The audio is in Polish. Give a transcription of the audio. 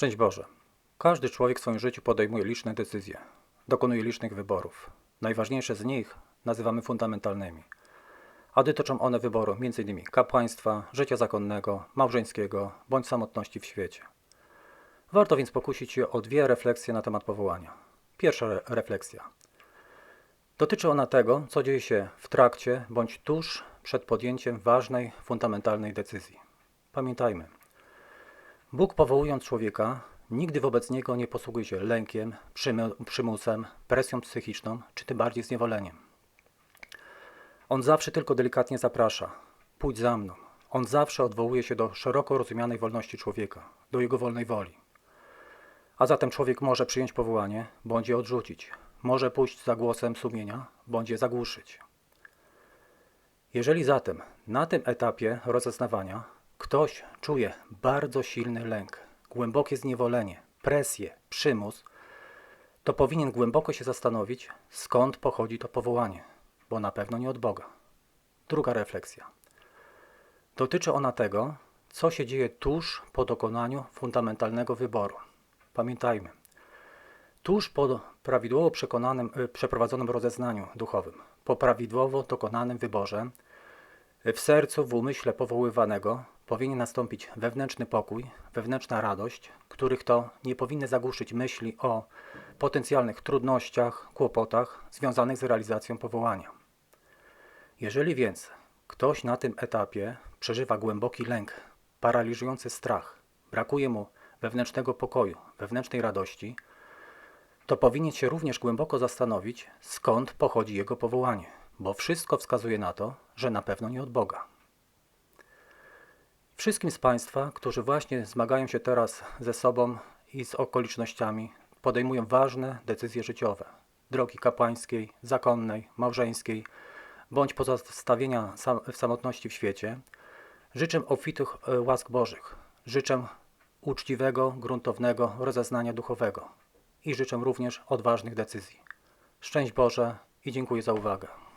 Szczęść Boże. Każdy człowiek w swoim życiu podejmuje liczne decyzje, dokonuje licznych wyborów. Najważniejsze z nich nazywamy fundamentalnymi, a dotyczą one wyboru m.in. kapłaństwa, życia zakonnego, małżeńskiego bądź samotności w świecie. Warto więc pokusić się o dwie refleksje na temat powołania. Pierwsza re- refleksja. Dotyczy ona tego, co dzieje się w trakcie bądź tuż przed podjęciem ważnej, fundamentalnej decyzji. Pamiętajmy, Bóg powołując człowieka, nigdy wobec niego nie posługuje się lękiem, przymusem, presją psychiczną, czy tym bardziej zniewoleniem. On zawsze tylko delikatnie zaprasza: pójdź za mną. On zawsze odwołuje się do szeroko rozumianej wolności człowieka, do jego wolnej woli. A zatem człowiek może przyjąć powołanie, bądź je odrzucić. Może pójść za głosem sumienia, bądź je zagłuszyć. Jeżeli zatem na tym etapie rozeznawania ktoś czuje bardzo silny lęk, głębokie zniewolenie, presję, przymus, to powinien głęboko się zastanowić, skąd pochodzi to powołanie, bo na pewno nie od Boga. Druga refleksja. Dotyczy ona tego, co się dzieje tuż po dokonaniu fundamentalnego wyboru. Pamiętajmy, tuż po prawidłowo y, przeprowadzonym rozeznaniu duchowym, po prawidłowo dokonanym wyborze, w sercu, w umyśle powoływanego powinien nastąpić wewnętrzny pokój, wewnętrzna radość, których to nie powinny zagłuszyć myśli o potencjalnych trudnościach, kłopotach związanych z realizacją powołania. Jeżeli więc ktoś na tym etapie przeżywa głęboki lęk, paraliżujący strach, brakuje mu wewnętrznego pokoju, wewnętrznej radości, to powinien się również głęboko zastanowić, skąd pochodzi jego powołanie, bo wszystko wskazuje na to, że na pewno nie od Boga. Wszystkim z Państwa, którzy właśnie zmagają się teraz ze sobą i z okolicznościami, podejmują ważne decyzje życiowe, drogi kapłańskiej, zakonnej, małżeńskiej, bądź pozostawienia w samotności w świecie, życzę obfitych e, łask Bożych, życzę uczciwego, gruntownego rozeznania duchowego i życzę również odważnych decyzji. Szczęść Boże i dziękuję za uwagę.